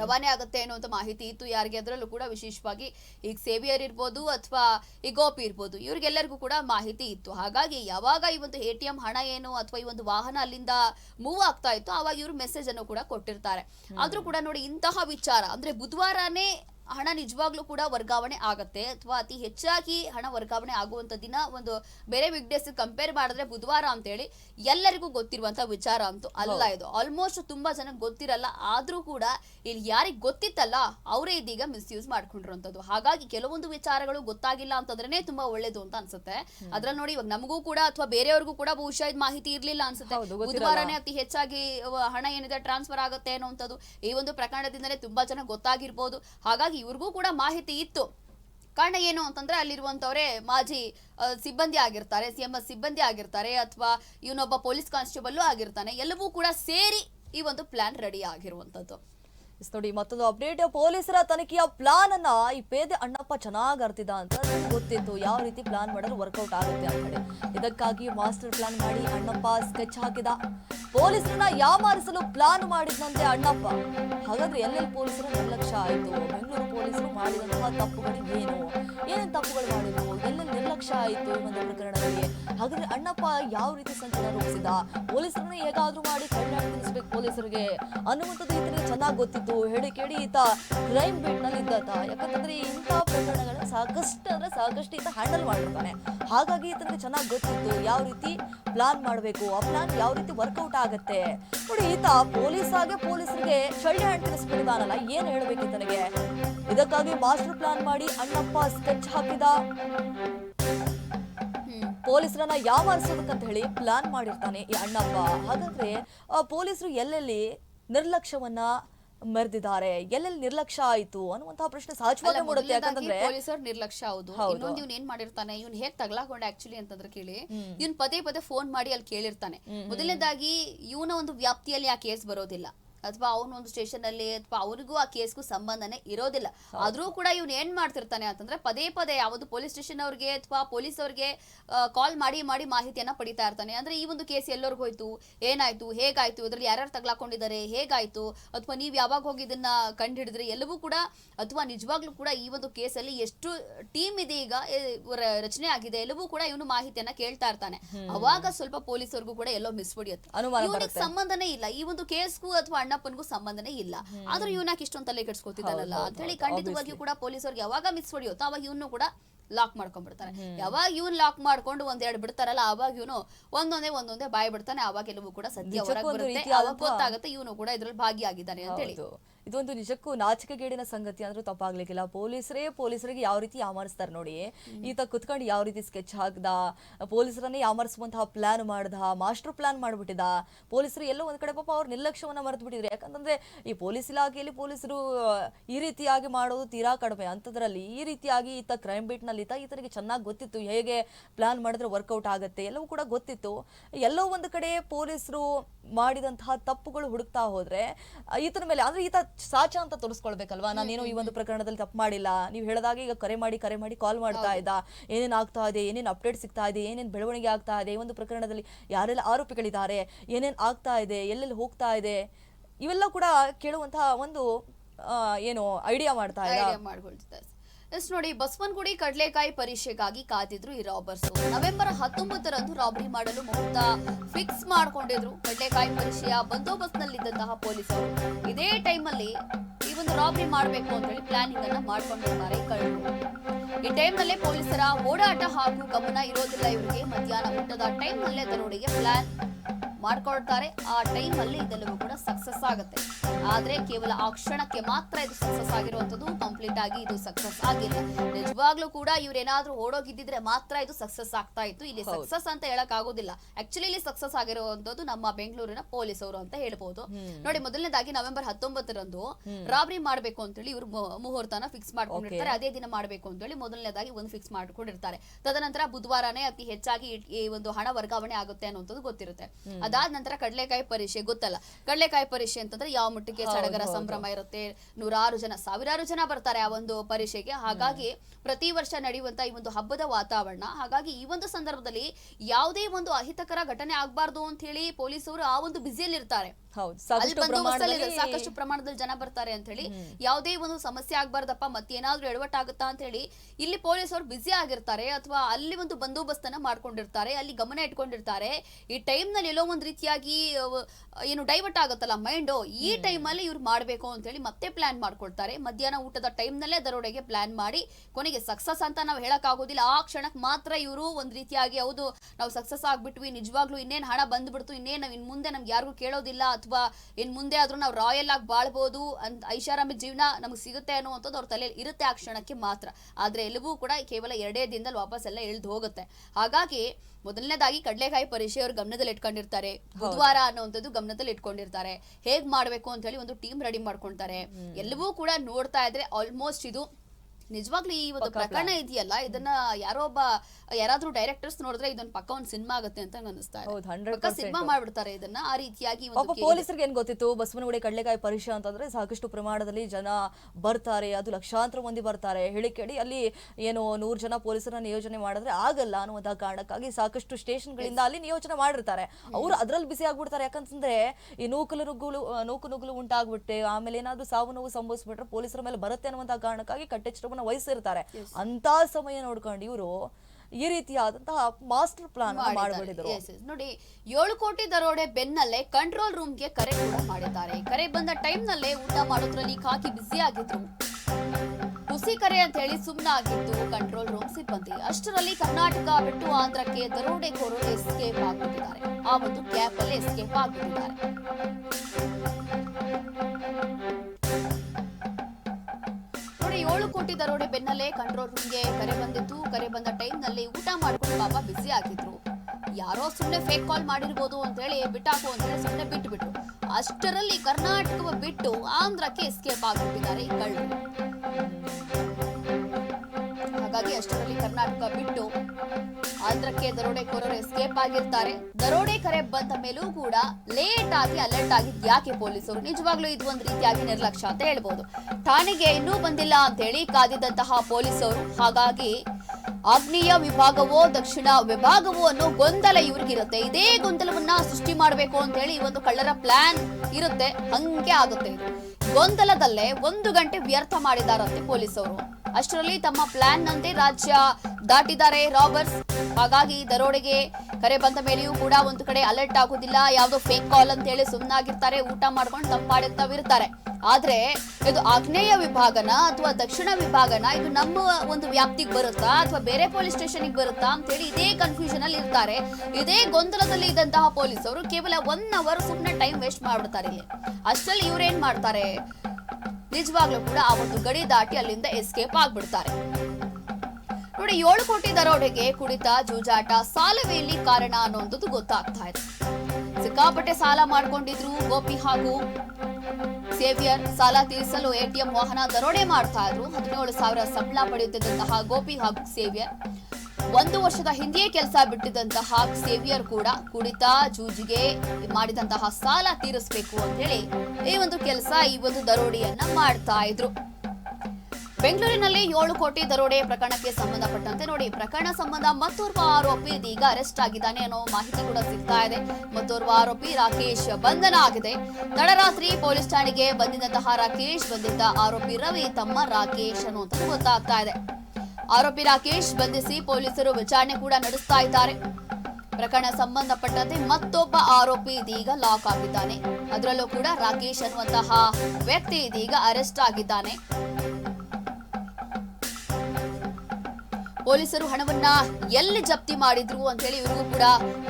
ರವಾನೆ ಆಗುತ್ತೆ ಅನ್ನುವಂಥ ಮಾಹಿತಿ ಇತ್ತು ಯಾರಿಗೆ ಅದರಲ್ಲೂ ಕೂಡ ವಿಶೇಷವಾಗಿ ಈಗ ಸೇವಿಯರ್ ಇರ್ಬೋದು ಅಥವಾ ಈ ಗೋಪಿ ಇರ್ಬೋದು ಇವ್ರಿಗೆಲ್ಲರಿಗೂ ಕೂಡ ಮಾಹಿತಿ ಇತ್ತು. ಹಾಗಾಗಿ ಯಾವಾಗ ಈ ಒಂದು ಎ ಟಿ ಎಂ ಹಣ ಏನು ಅಥವಾ ಈ ಒಂದು ವಾಹನ ಅಲ್ಲಿಂದ ಮೂವ್ ಆಗ್ತಾ ಇತ್ತು ಅವಾಗ ಇವರು ಮೆಸೇಜ್ ಅನ್ನು ಕೂಡ ಕೊಟ್ಟಿರ್ತಾರೆ. ಆದ್ರೂ ಕೂಡ ನೋಡಿ ಇಂತಹ ವಿಚಾರ ಅಂದ್ರೆ ಬುಧವಾರನೇ ಹಣ ನಿಜವಾಗ್ಲೂ ಕೂಡ ವರ್ಗಾವಣೆ ಆಗತ್ತೆ ಅಥವಾ ಅತಿ ಹೆಚ್ಚಾಗಿ ಹಣ ವರ್ಗಾವಣೆ ಆಗುವಂತ ದಿನ ಒಂದು ಬೇರೆ ವೀಕ್ ಡೇಸ್ ಕಂಪೇರ್ ಮಾಡಿದ್ರೆ ಬುಧವಾರ ಅಂತ ಹೇಳಿ ಎಲ್ಲರಿಗೂ ಗೊತ್ತಿರುವಂತ ವಿಚಾರ ಅಂತೂ ಅಲ್ಲ ಇದು. ಆಲ್ಮೋಸ್ಟ್ ತುಂಬಾ ಜನಕ್ಕೆ ಗೊತ್ತಿರಲ್ಲ ಆದ್ರೂ ಕೂಡ ಇಲ್ಲಿ ಯಾರಿಗೆ ಗೊತ್ತಿತ್ತಲ್ಲ ಅವರೇ ಇದೀಗ ಮಿಸ್ಯೂಸ್ ಮಾಡ್ಕೊಂಡಿರುವಂತದ್ದು. ಹಾಗಾಗಿ ಕೆಲವೊಂದು ವಿಚಾರಗಳು ಗೊತ್ತಾಗಿಲ್ಲ ಅಂತಂದ್ರೆ ತುಂಬಾ ಒಳ್ಳೇದು ಅಂತ ಅನ್ಸುತ್ತೆ. ಅದ್ರಲ್ಲಿ ನೋಡಿ ಇವಾಗ ನಮಗೂ ಕೂಡ ಅಥವಾ ಬೇರೆಯವ್ರಿಗೂ ಕೂಡ ಬಹುಶಃ ಇದು ಮಾಹಿತಿ ಇರ್ಲಿಲ್ಲ ಅನ್ಸುತ್ತೆ. ಬುಧವಾರನೇ ಅತಿ ಹೆಚ್ಚಾಗಿ ಹಣ ಏನಿದೆ ಟ್ರಾನ್ಸ್ಫರ್ ಆಗುತ್ತೆ ಅನ್ನುವಂಥದ್ದು ಈ ಒಂದು ಪ್ರಕರಣದಿಂದಲೇ ತುಂಬಾ ಜನ ಗೊತ್ತಾಗಿರ್ಬೋದು. ಹಾಗಾಗಿ ಇವ್ರಿಗೂ ಕೂಡ ಮಾಹಿತಿ ಇತ್ತು. ಕಾರಣ ಏನು ಅಂತಂದ್ರೆ ಅಲ್ಲಿರುವಂತವರೇ ಮಾಜಿ ಸಿಬ್ಬಂದಿ ಆಗಿರ್ತಾರೆ, ಸಿ ಎಂ ಎಸ್ ಸಿಬ್ಬಂದಿ ಆಗಿರ್ತಾರೆ ಅಥವಾ ಇವನೊಬ್ಬ ಪೊಲೀಸ್ ಕಾನ್ಸ್ಟೇಬಲ್ ಆಗಿರ್ತಾನೆ, ಎಲ್ಲವೂ ಕೂಡ ಸೇರಿ ಈ ಒಂದು ಪ್ಲಾನ್ ರೆಡಿ ಆಗಿರುವಂತದ್ದು. ನೋಡಿ, ಮತ್ತೊಂದು ಅಪ್ಡೇಟ್ ಪೊಲೀಸರ ತನಿಖೆಯ ಪ್ಲಾನ್ ಅನ್ನ ಈ ಪೇದೆ ಅಣ್ಣಪ್ಪ ಚೆನ್ನಾಗ್ ಅರ್ತಿದ ಅಂತ ಗೊತ್ತಿತ್ತು. ಯಾವ ರೀತಿ ಪ್ಲಾನ್ ಮಾಡಲು ವರ್ಕೌಟ್ ಆಗುತ್ತೆ ಅಂತ ಹೇಳಿ ಇದಕ್ಕಾಗಿ ಮಾಸ್ಟರ್ ಪ್ಲಾನ್ ಮಾಡಿ ಅಣ್ಣಪ್ಪ ಸ್ಕೆಚ್ ಹಾಕಿದ. ಪೊಲೀಸರನ್ನ ಯಾಮಾರಿಸಲು ಪ್ಲಾನ್ ಮಾಡಿದಂತೆ ಅಣ್ಣಪ್ಪ. ಹಾಗಾದ್ರೆ ಎಲ್ಲೆಲ್ಲಿ ಪೊಲೀಸರು ನಿರ್ಲಕ್ಷ್ಯ ಆಯ್ತು? ಬೆಂಗಳೂರು ಪೊಲೀಸರು ಮಾಡಿದಂತಹ ತಪ್ಪುಗಳು ಏನು? ಏನೇನು ತಪ್ಪುಗಳು ಮಾಡಿದ್ರು? ಎಲ್ಲೆಲ್ಲಿ ನಿರ್ಲಕ್ಷ್ಯ ಆಯ್ತು ಒಂದು ಪ್ರಕರಣದಲ್ಲಿ? ಹಾಗಾದ್ರೆ ಅಣ್ಣಪ್ಪ ಯಾವ ರೀತಿ ಸಂಚಲನ ರೂಪಿಸಿದ? ಪೊಲೀಸರನ್ನ ಹೇಗಾದ್ರೂ ಮಾಡಿ ಕಳ್ಳಾಟ ಪೊಲೀಸರಿಗೆ. ಅನ್ನುವಂಥದ್ದು ಈತನಿಗೆ ಚೆನ್ನಾಗಿ ಗೊತ್ತಿತ್ತು. ಹೇಳಿ ಕೇಳಿ ಈತ ಕ್ರೈಮ್ ಬೀಟ್ನಲ್ಲಿ ಇದ್ದಾತ ಯಾಕಂತಂದ್ರೆ ಇಂಥ ಪ್ರಕರಣಗಳನ್ನ ಸಾಕಷ್ಟು ಅಂದ್ರೆ ಸಾಕಷ್ಟು ಈತ ಹ್ಯಾಂಡಲ್ ಮಾಡಿರ್ತಾನೆ. ಹಾಗಾಗಿ ಈತನಿಗೆ ಚೆನ್ನಾಗಿ ಗೊತ್ತಿತ್ತು ಯಾವ ರೀತಿ ಪ್ಲಾನ್ ಮಾಡಬೇಕು ಆ ಪ್ಲಾನ್ ಯಾವ ರೀತಿ ವರ್ಕೌಟ್ ಆಗತ್ತೆ. ನೋಡಿ ಈತ ಪೊಲೀಸ್ ಆಗಿ ಪೊಲೀಸರಿಗೆ ಚಳ್ಳಿ ಹಣ್ಣು ತಿನ್ನಿಸ್ಬಿಟ್ಟಿದಾನಲ್ಲ ಏನು ಹೇಳಬೇಕು ಈತನಿಗೆ? ಇದಕ್ಕಾಗಿ ಮಾಸ್ಟರ್ ಪ್ಲಾನ್ ಮಾಡಿ ಅಣ್ಣಪ್ಪ ಸ್ಕೆಚ್ ಹಾಕಿದ. ಪೊಲೀಸರನ್ನ ಪೊಲೀಸರನ್ನ ಅಂತ ಹೇಳಿ ಪ್ಲಾನ್ ಮಾಡಿರ್ತಾನೆ ಈ ಅಣ್ಣಪ್ಪ. ಹಾಗಾದ್ರೆ ಆ ಪೊಲೀಸರು ಎಲ್ಲೆಲ್ಲಿ ನಿರ್ಲಕ್ಷ್ಯವನ್ನ ಮೆರೆದಿದ್ದಾರೆ ಎಲ್ಲೆಲ್ಲಿ ನಿರ್ಲಕ್ಷ್ಯ ಆಯ್ತು ಅನ್ನುವಂತಹ ಪ್ರಶ್ನೆ ಸಹಜವಾಗಿ ಮೂಡುತ್ತೆ. ಯಾಕಂತಂದ್ರೆ ಪೊಲೀಸರು ನಿರ್ಲಕ್ಷ್ಯ ಹೌದು. ಹೌದು. ಇನ್ನೊಂದು ಇವ್ನ ಏನ್ ಮಾಡಿರ್ತಾನೆ ಇವ್ನ ಹೇಗ್ ತಗ್ಲಾಕೊಂಡ ಆಕ್ಚುಲಿ ಅಂತಂದ್ರೆ ಕೇಳಿ ಇವ್ನ್ ಪದೇ ಪದೇ ಫೋನ್ ಮಾಡಿ ಅಲ್ಲಿ ಕೇಳಿರ್ತಾನೆ. ಮೊದಲನೇದಾಗಿ ಇವನ ಒಂದು ವ್ಯಾಪ್ತಿಯಲ್ಲಿ ಆ ಕೇಸ್ ಬರೋದಿಲ್ಲ. ಅಥವಾ ಅವನೊಂದು ಸ್ಟೇಷನ್ ಅಲ್ಲಿ ಅಥವಾ ಅವನಿಗೂ ಆ ಕೇಸ್ಗೂ ಸಂಬಂಧನೇ ಇರೋದಿಲ್ಲ. ಆದ್ರೂ ಕೂಡ ಇವ್ನು ಏನ್ ಮಾಡ್ತಿರ್ತಾನೆ ಅಂತಂದ್ರೆ ಪದೇ ಪದೇ ಯಾವುದು ಪೊಲೀಸ್ ಸ್ಟೇಷನ್ ಅವ್ರಿಗೆ ಅಥವಾ ಪೊಲೀಸ್ ಅವ್ರಿಗೆ ಕಾಲ್ ಮಾಡಿ ಮಾಡಿ ಮಾಹಿತಿಯನ್ನ ಪಡಿತಾ ಇರ್ತಾನೆ. ಅಂದ್ರೆ ಈ ಒಂದು ಕೇಸ್ ಎಲ್ಲರಿಗೂ ಹೋಯ್ತು ಏನಾಯ್ತು ಹೇಗಾಯ್ತು ಇದ್ರಲ್ಲಿ ಯಾರ್ಯಾರು ತಗ್ಲಾಕೊಂಡಿದ್ದಾರೆ ಹೇಗಾಯ್ತು ಅಥವಾ ನೀವ್ ಯಾವಾಗ ಹೋಗಿ ಇದನ್ನ ಕಂಡುಹಿಡಿದ್ರಿ ಎಲ್ಲವೂ ಕೂಡ ಅಥವಾ ನಿಜವಾಗ್ಲೂ ಕೂಡ ಈ ಒಂದು ಕೇಸಲ್ಲಿ ಎಷ್ಟು ಟೀಮ್ ಇದೆ ಈಗ ರಚನೆ ಆಗಿದೆ ಎಲ್ಲವೂ ಕೂಡ ಇವನು ಮಾಹಿತಿಯನ್ನ ಕೇಳ್ತಾ ಇರ್ತಾನೆ. ಅವಾಗ ಸ್ವಲ್ಪ ಪೊಲೀಸರಿಗೂ ಕೂಡ ಎಲ್ಲೋ ಮಿಸ್ ಹೊಡಿಯುತ್ತೆ. ಸಂಬಂಧನೇ ಇಲ್ಲ. ಈ ಒಂದು ಕೇಸ್ಗೂ ಅಥವಾ ಅಣ್ಣಪ್ಪನಿಗೂ ಸಂಬಂಧನೇ ಇಲ್ಲ. ಆದ್ರೂ ಇವನಾಕ್ ಇಷ್ಟೊಂದು ತಲೆ ಕೆಡ್ಸ್ಕೊತಿದ್ದಾನಲ್ಲ? ಅಂತ ಹೇಳಿ ಖಂಡಿತವಾಗಿಯೂ ಕೂಡ ಪೊಲೀಸರಿಗೆ ಯಾವಾಗ ಮಿಸ್ ಹೊಡಿಯುತ್ತೋ ಅವಾಗ ಇವನು ಕೂಡ ಲಾಕ್ ಮಾಡ್ಕೊಂಡ್ಬಿಡ್ತಾರೆ ಯಾವಾಗ ಇವನ್ ಲಾಕ್ ಮಾಡ್ಕೊಂಡು ಒಂದೆರಡು ಬಿಡ್ತಾರಲ್ಲ ಅವಾಗ ಇವನು ಒಂದೊಂದೇ ಒಂದೊಂದೇ ಬಾಯ್ ಬಿಡ್ತಾನೆ. ಅವಾಗ ಎಲ್ಲವೂ ಕೂಡ ಸತ್ಯ ಹೊರಗೆ ಬರುತ್ತೆ. ಅವಾಗ ಗೊತ್ತಾಗುತ್ತೆ ಇವನು ಕೂಡ ಇದ್ರಲ್ಲಿ ಭಾಗಿಯಾಗಿದ್ದಾನೆ ಅಂತ ಹೇಳಿ. ಇದೊಂದು ನಿಜಕ್ಕೂ ನಾಚಿಕೆಗೇಡಿನ ಸಂಗತಿ ಅಂದ್ರೂ ತಪ್ಪಾಗ್ಲಿಕ್ಕಿಲ್ಲ. ಪೊಲೀಸರೇ ಪೊಲೀಸರಿಗೆ ಯಾವ ರೀತಿ ಯಾಮಾರಿಸ್ತಾರೆ ನೋಡಿ. ಈತ ಕುತ್ಕೊಂಡು ಯಾವ ರೀತಿ ಸ್ಕೆಚ್ ಹಾಕ್ದ ಪೊಲೀಸರನ್ನೇ ಯಾಮಾರಿಸುವಂತಹ ಪ್ಲಾನ್ ಮಾಡ್ದ ಮಾಸ್ಟರ್ ಪ್ಲಾನ್ ಮಾಡ್ಬಿಟ್ಟಿದ. ಪೊಲೀಸರು ಎಲ್ಲೋ ಒಂದ್ ಕಡೆ ಪಾಪ ಅವ್ರ ನಿರ್ಲಕ್ಷ್ಯವನ್ನ ಮರೆತು ಬಿಟ್ಟಿದ್ರು ಯಾಕಂತಂದ್ರೆ ಈ ಪೊಲೀಸ್ ಇಲಾಖೆಯಲ್ಲಿ ಪೊಲೀಸರು ಈ ರೀತಿಯಾಗಿ ಮಾಡೋದು ತೀರಾ ಕಡಿಮೆ. ಅಂತದ್ರಲ್ಲಿ ಈ ರೀತಿಯಾಗಿ ಈತ ಕ್ರೈಮ್ ಬೀಟ್ನಲ್ಲಿ ಈತ ಈತನಿಗೆ ಚೆನ್ನಾಗಿ ಗೊತ್ತಿತ್ತು ಹೇಗೆ ಪ್ಲಾನ್ ಮಾಡಿದ್ರೆ ವರ್ಕೌಟ್ ಆಗುತ್ತೆ ಎಲ್ಲವೂ ಕೂಡ ಗೊತ್ತಿತ್ತು. ಎಲ್ಲೋ ಒಂದು ಕಡೆ ಪೊಲೀಸರು ಮಾಡಿದಂತಹ ತಪ್ಪುಗಳು ಹುಡುಕ್ತಾ ಹೋದ್ರೆ ಈತನ ಮೇಲೆ ಅಂದ್ರೆ ಈತ ಸಾಚ ಅಂತ ತೋರಿಸ್ಕೊಳ್ಬೇಕಲ್ವಾ? ನಾನೇನೋ ಈ ಒಂದು ಪ್ರಕರಣದಲ್ಲಿ ತಪ್ಪು ಮಾಡಿಲ್ಲ. ನೀವು ಹೇಳಿದಾಗ ಈಗ ಕರೆ ಮಾಡಿ ಕರೆ ಮಾಡಿ ಕಾಲ್ ಮಾಡ್ತಾ ಇದ್ದ. ಏನೇನು ಆಗ್ತಾ ಇದೆ ಏನೇನು ಅಪ್ಡೇಟ್ ಸಿಗ್ತಾ ಇದೆ ಏನೇನು ಬೆಳವಣಿಗೆ ಆಗ್ತಾ ಇದೆ ಈ ಒಂದು ಪ್ರಕರಣದಲ್ಲಿ ಯಾರೆಲ್ಲ ಆರೋಪಿಗಳಿದ್ದಾರೆ ಏನೇನು ಆಗ್ತಾ ಇದೆ ಎಲ್ಲೆಲ್ಲಿ ಹೋಗ್ತಾ ಇದೆ ಇವೆಲ್ಲ ಕೂಡ ಕೇಳುವಂತಹ ಒಂದು ಏನು ಐಡಿಯಾ ಮಾಡ್ತಾ ಇಲ್ಲ ಮಾಡ್ಕೊಳ್ತಿದ್ದಾರೆ ಎಸ್ ನೋಡಿ, ಬಸವನಗುಡಿ ಕಡಲೆಕಾಯಿ ಪರೀಕ್ಷೆಗಾಗಿ ಕಾದಿದ್ರು ಈ ರಾಬರ್ಸ್. ನವೆಂಬರ್ ಹತ್ತೊಂಬತ್ತರಂದು ರಾಬರಿ ಮಾಡಲು ಮುಹೂರ್ತ ಫಿಕ್ಸ್ ಮಾಡ್ಕೊಂಡಿದ್ರು ಕಡಲೆಕಾಯಿ ಪರೀಕ್ಷೆಯ ಬಂದೋಬಸ್ತ್ನಲ್ಲಿದ್ದಂತಹ ಪೊಲೀಸರು. ಇದೇ ಟೈಮ್ ಅಲ್ಲಿ ಈ ಒಂದು ರಾಬರಿ ಮಾಡಬೇಕು ಅಂತ ಹೇಳಿ ಪ್ಲಾನಿಂಗ್ ಅನ್ನ ಮಾಡ್ಕೊಂಡಿರ್ತಾರೆ ಈ ಕಳ್ಳರು. ಈ ಟೈಮ್ನಲ್ಲೇ ಪೊಲೀಸರ ಓಡಾಟ ಹಾಗೂ ಗಮನ ಇರೋದಿಲ್ಲ ಇವರಿಗೆ. ಮಧ್ಯಾಹ್ನ ಊಟದ ಟೈಮ್ ನಲ್ಲೇ ದರೋಡೆಗೆ ಪ್ಲಾನ್ ಮಾಡ್ಕೊಳ್ತಾರೆ. ಆ ಟೈಮ್ ಅಲ್ಲಿ ಇದೆಲ್ಲವೂ ಕೂಡ ಸಕ್ಸಸ್ ಆಗುತ್ತೆ. ಆದ್ರೆ ಕೇವಲ ಆ ಕ್ಷಣಕ್ಕೆ ಮಾತ್ರ ಇದು ಸಕ್ಸಸ್ ಆಗಿರುವಂತದ್ದು ಕಂಪ್ಲೀಟ್ ಆಗಿ ಇದು ಸಕ್ಸಸ್ ಆಗಿಲ್ಲ. ನಿಜವಾಗ್ಲೂ ಕೂಡ ಇವ್ರೇನಾದ್ರೂ ಓಡೋಗಿದ್ದಿದ್ರೆ ಮಾತ್ರ ಇದು ಸಕ್ಸಸ್ ಆಗ್ತಾ ಇತ್ತು. ಇಲ್ಲಿ ಸಕ್ಸಸ್ ಅಂತ ಹೇಳಕ್ ಆಗೋದಿಲ್ಲ ಆಕ್ಚುಲಿ ಇಲ್ಲಿ ಸಕ್ಸಸ್ ಆಗಿರುವಂತದ್ದು ನಮ್ಮ ಬೆಂಗಳೂರಿನ ಪೊಲೀಸ್ ಅವರು ಅಂತ ಹೇಳ್ಬಹುದು ನೋಡಿ ಮೊದಲನೇದಾಗಿ ನವೆಂಬರ್ ಹತ್ತೊಂಬತ್ತರಂದು ರಾಬರಿ ಮಾಡ್ಬೇಕು ಅಂತೇಳಿ ಇವರು ಮುಹೂರ್ತನ ಫಿಕ್ಸ್ ಮಾಡ್ಕೊಂಡಿರ್ತಾರೆ. ಅದೇ ದಿನ ಮಾಡ್ಬೇಕು ಅಂತೇಳಿ ಮೊದಲನೇದಾಗಿ ಒಂದು ಫಿಕ್ಸ್ ಮಾಡ್ಕೊಂಡಿರ್ತಾರೆ. ತದನಂತರ ಬುಧವಾರನೇ ಅತಿ ಹೆಚ್ಚಾಗಿ ಈ- ಈ ಒಂದು ಹಣ ವರ್ಗಾವಣೆ ಆಗುತ್ತೆ ಅನ್ನುವಂಥದ್ದು ಗೊತ್ತಿರುತ್ತೆ. ಅದಾದ ನಂತರ ಕಡಲೆಕಾಯಿ ಪರೀಕ್ಷೆ ಗೊತ್ತಲ್ಲ. ಕಡಲೆಕಾಯಿ ಪರೀಕ್ಷೆ ಅಂತಂದ್ರೆ ಯಾವ ಮಟ್ಟಿಗೆ ಸಡಗರ ಸಂಭ್ರಮ ಇರುತ್ತೆ ನೂರಾರು ಜನ ಸಾವಿರಾರು ಜನ ಬರ್ತಾರೆ ಆ ಒಂದು ಪರೀಕ್ಷೆಗೆ. ಹಾಗಾಗಿ ಪ್ರತಿ ವರ್ಷ ನಡೆಯುವಂತ ಈ ಒಂದು ಹಬ್ಬದ ವಾತಾವರಣ ಹಾಗಾಗಿ ಈ ಒಂದು ಸಂದರ್ಭದಲ್ಲಿ ಯಾವುದೇ ಒಂದು ಅಹಿತಕರ ಘಟನೆ ಆಗಬಾರ್ದು ಅಂತ ಹೇಳಿ ಪೊಲೀಸರು ಆ ಒಂದು ಬ್ಯುಸಿಯಲ್ಲಿ ಇರ್ತಾರೆ ಸಾಕಷ್ಟು ಪ್ರಮಾಣದಲ್ಲಿ ಸಾಕಷ್ಟು ಪ್ರಮಾಣದಲ್ಲಿ ಜನ ಬರ್ತಾರೆ ಅಂತ ಹೇಳಿ ಯಾವುದೇ ಒಂದು ಸಮಸ್ಯೆ ಆಗ್ಬಾರ್ದಪ್ಪ ಎಡವಟ್ ಎಡವಟ್ಟಾಗುತ್ತಾ ಅಂತ ಹೇಳಿ ಇಲ್ಲಿ ಪೊಲೀಸ್ ಅವರು ಬ್ಯುಸಿ ಆಗಿರ್ತಾರೆ ಅಥವಾ ಅಲ್ಲಿ ಒಂದು ಬಂದೋಬಸ್ತನ್ನ ಮಾಡ್ಕೊಂಡಿರ್ತಾರೆ ಅಲ್ಲಿ ಗಮನ ಇಟ್ಕೊಂಡಿರ್ತಾರೆ. ಈ ಟೈಮ್ನಲ್ಲಿ ಎಲ್ಲೋ ಒಂದ್ ರೀತಿಯಾಗಿ ಏನು ಡೈವರ್ಟ್ ಆಗುತ್ತಲ್ಲ ಮೈಂಡ್ ಈ ಟೈಮ್ ಅಲ್ಲಿ ಇವ್ರು ಮಾಡ್ಬೇಕು ಅಂತ ಹೇಳಿ ಮತ್ತೆ ಪ್ಲಾನ್ ಮಾಡ್ಕೊಳ್ತಾರೆ ಮಧ್ಯಾಹ್ನ ಊಟದ ಟೈಮ್ ನಲ್ಲೇ ದರೋಡೆಗೆ ಪ್ಲಾನ್ ಮಾಡಿ ಕೊನೆಗೆ ಸಕ್ಸಸ್ ಅಂತ ನಾವು ಹೇಳಕ್ ಆಗೋದಿಲ್ಲ ಆ ಕ್ಷಣಕ್ಕೆ ಮಾತ್ರ ಇವರು ಒಂದ್ ರೀತಿಯಾಗಿ ಹೌದು ನಾವು ಸಕ್ಸಸ್ ಆಗ್ಬಿಟ್ವಿ ನಿಜವಾಗ್ಲೂ ಇನ್ನೇನ್ ಹಣ ಬಂದ್ಬಿಡ್ತು ಇನ್ನೇನ್ ನಾವ್ ಇನ್ ಮುಂದೆ ನಮ್ಗೆ ಯಾರಿಗೂ ಕೇಳೋದಿಲ್ಲ ಅಥವಾ ಇನ್ ಮುಂದೆ ಆದ್ರೂ ನಾವು ರಾಯಲ್ ಆಗಿ ಬಾಳ್ಬೋದು ಅಂತ ಐಷಾರಾಮಿ ಜೀವನ ನಮ್ಗೆ ಸಿಗುತ್ತೆ ಅನ್ನುವಂಥದ್ದು ಅವ್ರ ತಲೆಯಲ್ಲಿ ಇರುತ್ತೆ ಆ ಕ್ಷಣಕ್ಕೆ ಮಾತ್ರ. ಆದ್ರೆ ಎಲ್ಲವೂ ಕೂಡ ಕೇವಲ ಎರಡೇ ದಿನದಲ್ಲಿ ವಾಪಸ್ ಎಲ್ಲ ಇಳಿದು ಹೋಗುತ್ತೆ. ಹಾಗಾಗಿ ಮೊದಲನೇದಾಗಿ ಕಡಲೆಕಾಯಿ ಪರೀಕ್ಷೆ ಅವ್ರು ಗಮನದಲ್ಲಿ ಇಟ್ಕೊಂಡಿರ್ತಾರೆ. ಬುಧವಾರ ಅನ್ನುವಂಥದ್ದು ಗಮನದಲ್ಲಿ ಇಟ್ಕೊಂಡಿರ್ತಾರೆ. ಹೇಗ್ ಮಾಡ್ಬೇಕು ಅಂತ ಹೇಳಿ ಒಂದು ಟೀಮ್ ರೆಡಿ ಮಾಡ್ಕೊಂತಾರೆ. ಎಲ್ಲವೂ ಕೂಡ ನೋಡ್ತಾ ಇದ್ರೆ ಆಲ್ಮೋಸ್ಟ್ ಇದು ನಿಜವಾಗ್ಲೂ ಈ ಒಂದು ಪ್ರಕರಣ ಇದೆಯಲ್ಲ ಇದನ್ನ ಯಾರೋ ಒಬ್ಬ ಯಾರಾದ್ರೂ ಡೈರೆಕ್ಟರ್ಸ್ ನೋಡಿದ್ರೆ ಇದೊಂದು ಪಕ್ಕ ಒಂದು ಸಿನಿಮಾ ಆಗುತ್ತೆ ಅಂತ ಅನಿಸ್ತಾ ಇದೆ ಸಿನಿಮಾ ಮಾಡ್ಬಿಡ್ತಾರೆ ಇದನ್ನ ಆ ರೀತಿಯಾಗಿ ಪೊಲೀಸರಿಗೆ ಏನ್ ಗೊತ್ತಿತ್ತು? ಬಸವನಗುಡಿ ಕಡ್ಲೆಕಾಯಿ ಪರಿಷೆ ಅಂತಂದ್ರೆ ಸಾಕಷ್ಟು ಪ್ರಮಾಣದಲ್ಲಿ ಜನ ಬರ್ತಾರೆ ಅದು ಲಕ್ಷಾಂತರ ಮಂದಿ ಬರ್ತಾರೆ. ಹೇಳಿ ಕೇಳಿ ಅಲ್ಲಿ ಏನು ನೂರು ಜನ ಪೊಲೀಸರನ್ನ ನಿಯೋಜನೆ ಮಾಡಿದ್ರೆ ಆಗಲ್ಲ ಅನ್ನುವಂತಹ ಕಾರಣಕ್ಕಾಗಿ ಸಾಕಷ್ಟು ಸ್ಟೇಷನ್ಗಳಿಂದ ಅಲ್ಲಿ ನಿಯೋಜನೆ ಮಾಡಿರ್ತಾರೆ. ಅವರು ಅದ್ರಲ್ಲಿ ಬಿಸಿ ಆಗ್ಬಿಡ್ತಾರೆ. ಯಾಕಂತಂದ್ರೆ ಈ ನೂಕಲು ನುಗ್ಗುಲು ನೂಕು ನುಗ್ಗುಲು ಉಂಟಾಗ್ಬಿಟ್ಟೆ ಆಮೇಲೆ ಏನಾದ್ರೂ ಸಾವು ನೋವು ಸಂಭವಿಸ್ಬಿಟ್ರೆ ಪೊಲೀಸರ ಮೇಲೆ ಬರುತ್ತೆ ಅನ್ನುವಂತಹ ಕಾರಣಕ್ಕಾಗಿ ಕಟ್ಟೆಚ್ಚರವನ್ನ ವಹಿಸಿರ್ತಾರೆ. ಅಂತ ಸಮಯ ನೋಡ್ಕೊಂಡು ಇವರು ಈ ರೀತಿಯಾದಂತಹ ಮಾಸ್ಟರ್ ಪ್ಲಾನ್ ಮಾಡ್ಬಿಟ್ಟಿದ್ರು. ನೋಡಿ ಏಳು ಕೋಟಿ ದರೋಡೆ ಬೆನ್ನಲ್ಲೇ ಕಂಟ್ರೋಲ್ ರೂಮ್ಗೆ ಕರೆ ಕೂಡ ಮಾಡಿದ್ದಾರೆ. ಕರೆ ಬಂದ ಟೈಮ್ ನಲ್ಲೇ ಊಟ ಮಾಡೋದ್ರಲ್ಲಿ ಕಾಕಿ ಬ್ಯುಸಿ ಆಗಿದ್ರು. ಹುಸಿ ಕರೆ ಅಂತ ಹೇಳಿ ಸುಮ್ಮನಾಗಿತ್ತು ಕಂಟ್ರೋಲ್ ರೂಮ್ ಸಿಬ್ಬಂದಿ. ಅಷ್ಟರಲ್ಲಿ ಕರ್ನಾಟಕ ಬಿಟ್ಟು ಆಂಧ್ರಕ್ಕೆ ದರೋಡೆ ದರೋಡೆಕೋರರು ಎಸ್ಕೇಪ್ ಆಗುತ್ತಿದ್ದಾರೆ ಆ ಒಂದು ಗ್ಯಾಪ್ ಅಲ್ಲಿ ಎಸ್ಕೇಪ್ ಆಗ್ಬಿಟ್ಟಿದ್ದಾರೆ. ಕೋಟಿ ದರೋಡೆ ಬೆನ್ನಲ್ಲೇ ಕಂಟ್ರೋಲ್ ರೂಮ್ಗೆ ಕರೆ ಬಂದಿತ್ತು. ಕರೆ ಬಂದ ಟೈಮ್ನಲ್ಲಿ ಊಟ ಮಾಡ್ಕೊಂಡು ಪಾಪ ಬಿಸಿ ಆಗಿದ್ರು. ಯಾರೋ ಸುಮ್ಮನೆ ಫೇಕ್ ಕಾಲ್ ಮಾಡಿರ್ಬೋದು ಅಂತ ಹೇಳಿ ಬಿಟ್ಟಾಕು ಅಂತ ಸುಮ್ಮನೆ ಸುಮ್ನೆ ಬಿಟ್ಟು ಬಿಟ್ರು ಅಷ್ಟರಲ್ಲಿ ಕರ್ನಾಟಕವ ಬಿಟ್ಟು ಆಂಧ್ರಕ್ಕೆ ಎಸ್ಕೇಪ್ ಆಗಿಬಿಟ್ಟಿದ್ದಾರೆ ಈ ಹಾಗಾಗಿ ಅಷ್ಟರಲ್ಲಿ ಕರ್ನಾಟಕ ಬಿಟ್ಟು ಆಂಧ್ರಕ್ಕೆ ದರೋಡೆಕೋರರು ಎಸ್ಕೇಪ್ ಆಗಿರ್ತಾರೆ. ದರೋಡೆ ಕರೆ ಬಂದ ಮೇಲೂ ಕೂಡ ಲೇಟ್ ಆಗಿ ಅಲರ್ಟ್ ಆಗಿದ್ ಯಾಕೆ ಪೊಲೀಸರು? ನಿಜವಾಗ್ಲೂ ಇದು ಒಂದ್ ರೀತಿಯಾಗಿ ನಿರ್ಲಕ್ಷ್ಯ ಅಂತ ಹೇಳ್ಬಹುದು ಠಾಣೆಗೆ ಇನ್ನೂ ಬಂದಿಲ್ಲ ಅಂತ ಹೇಳಿ ಕಾದಿದ್ದಂತಹ ಪೊಲೀಸರು, ಹಾಗಾಗಿ ಆಗ್ನೇಯ ವಿಭಾಗವೋ, ದಕ್ಷಿಣ ವಿಭಾಗವೋ ಅನ್ನೋ ಗೊಂದಲ ಇವ್ರಿಗಿರುತ್ತೆ. ಇದೇ ಗೊಂದಲವನ್ನ ಸೃಷ್ಟಿ ಮಾಡಬೇಕು ಅಂತ ಹೇಳಿ ಒಂದು ಕಳ್ಳರ ಪ್ಲಾನ್ ಇರುತ್ತೆ. ಹಂಗೆ ಆಗುತ್ತೆ ಗೊಂದಲದಲ್ಲೇ ಒಂದು ಗಂಟೆ ವ್ಯರ್ಥ ಮಾಡಿದಾರಂತೆ ಪೊಲೀಸರು. ಅಷ್ಟರಲ್ಲಿ ತಮ್ಮ ಪ್ಲಾನ್ ನಂತೆ ರಾಜ್ಯ ದಾಟಿದ್ದಾರೆ ರಾಬರ್ಸ್ ಹಾಗಾಗಿ ದರೋಡೆಗೆ ಕರೆ ಬಂದ ಮೇಲೆಯೂ ಕೂಡ ಒಂದು ಕಡೆ ಅಲರ್ಟ್ ಆಗೋದಿಲ್ಲ ಯಾವುದೋ ಫೇಕ್ ಕಾಲ್ ಅಂತ ಹೇಳಿ ಸುಮ್ಮನಾಗಿರ್ತಾರೆ ಊಟ ಮಾಡ್ಕೊಂಡು ತಮ್ಮ ಇರ್ತಾರೆ ತಾವಿರ್ತಾರೆ ಆದ್ರೆ ಇದು ಆಗ್ನೇಯ ವಿಭಾಗನ ಅಥವಾ ದಕ್ಷಿಣ ವಿಭಾಗನ ಇದು ನಮ್ಮ ಒಂದು ವ್ಯಾಪ್ತಿಗೆ ಬರುತ್ತಾ ಅಥವಾ ಬೇರೆ ಪೊಲೀಸ್ ಸ್ಟೇಷನ್ಗೆ ಬರುತ್ತಾ ಅಂತ ಹೇಳಿ ಇದೇ ಕನ್ಫ್ಯೂಷನ್ ಅಲ್ಲಿ ಇರ್ತಾರೆ. ಇದೇ ಗೊಂದಲದಲ್ಲಿ ಇದ್ದಂತಹ ಪೊಲೀಸರು ಕೇವಲ ಒನ್ ಅವರ್ ಸುಮ್ಮನೆ ಟೈಮ್ ವೇಸ್ಟ್ ಮಾಡ್ಬಿಡ್ತಾರೆ ಇಲ್ಲಿ. ಅಷ್ಟರಲ್ಲಿ ಇವ್ರೇನ್ ಮಾಡ್ತಾರೆ? ನಿಜವಾಗ್ಲೂ ಕೂಡ ಆ ಒಂದು ಗಡಿ ದಾಟಿ ಅಲ್ಲಿಂದ ಎಸ್ಕೇಪ್ ಆಗ್ಬಿಡ್ತಾರೆ. ನೋಡಿ, ಏಳು ಕೋಟಿ ದರೋಡೆಗೆ ಕುಡಿತ, ಜೂಜಾಟ ಸಾಲವೇ ಕಾರಣ ಅನ್ನೋದು ಗೊತ್ತಾಗ್ತಾ ಇದೆ. ಸಿಕ್ಕಾಪಟ್ಟೆ ಸಾಲ ಮಾಡ್ಕೊಂಡಿದ್ರು ಗೋಪಿ ಹಾಗೂ ಸೇವಿಯರ್. ಸಾಲ ತೀರಿಸಲು ಎಟಿಎಂ ವಾಹನ ದರೋಡೆ ಮಾಡ್ತಾ ಇದ್ರು. ಹದಿನೇಳು ಸಾವಿರ ಸಂಬಳ ಪಡೆಯುತ್ತಿದ್ದಂತಹ ಗೋಪಿ ಹಾಗೂ ಸೇವಿಯರ್. ಒಂದು ವರ್ಷದ ಹಿಂದೆಯೇ ಕೆಲಸ ಬಿಟ್ಟಿದ್ದಂತಹ ಸೇವಿಯರ್ ಕೂಡ ಕುಡಿತ, ಜೂಜಿಗೆ ಮಾಡಿದಂತಹ ಸಾಲ ತೀರಿಸಬೇಕು ಅಂತ ಹೇಳಿ ಈ ಒಂದು ಕೆಲಸ, ಈ ಒಂದು ದರೋಡೆಯನ್ನ ಮಾಡ್ತಾ ಇದ್ರು. ಬೆಂಗಳೂರಿನಲ್ಲಿ ಏಳು ಕೋಟಿ ದರೋಡೆ ಪ್ರಕರಣಕ್ಕೆ ಸಂಬಂಧಪಟ್ಟಂತೆ ನೋಡಿ, ಪ್ರಕರಣ ಸಂಬಂಧ ಮತ್ತೋರ್ವ ಆರೋಪಿ ಇದೀಗ ಅರೆಸ್ಟ್ ಆಗಿದ್ದಾನೆ ಅನ್ನೋ ಮಾಹಿತಿ ಕೂಡ ಸಿಗ್ತಾ ಇದೆ. ಮತ್ತೋರ್ವ ಆರೋಪಿ ರಾಕೇಶ್ ಬಂಧನ ಆಗಿದೆ. ತಡರಾತ್ರಿ ಪೊಲೀಸ್ ಠಾಣೆಗೆ ಬಂದಿದ್ದಂತಹ ರಾಕೇಶ್ ಬಂದಿದ್ದ ಆರೋಪಿ ರವಿ ತಮ್ಮ ರಾಕೇಶ್ ಅನ್ನುವಂಥದ್ದು ಗೊತ್ತಾಗ್ತಾ ಇದೆ. ಆರೋಪಿ ರಾಕೇಶ್ ಬಂಧಿಸಿ ಪೊಲೀಸರು ವಿಚಾರಣೆ ಕೂಡ ನಡೆಸ್ತಾ ಇದ್ದಾರೆ. ಪ್ರಕರಣ ಸಂಬಂಧಪಟ್ಟಂತೆ ಮತ್ತೊಬ್ಬ ಆರೋಪಿ ಇದೀಗ ಲಾಕ್ ಆಗಿದ್ದಾನೆ. ಅದರಲ್ಲೂ ಕೂಡ ರಾಕೇಶ್ ಅನ್ನುವಂತಹ ವ್ಯಕ್ತಿ ಇದೀಗ ಅರೆಸ್ಟ್ ಆಗಿದ್ದಾನೆ. ಪೊಲೀಸರು ಹಣವನ್ನ ಎಲ್ಲಿ ಜಪ್ತಿ ಮಾಡಿದ್ರು ಅಂತ ಹೇಳಿ ಇವ್ರಿಗೂ ಕೂಡ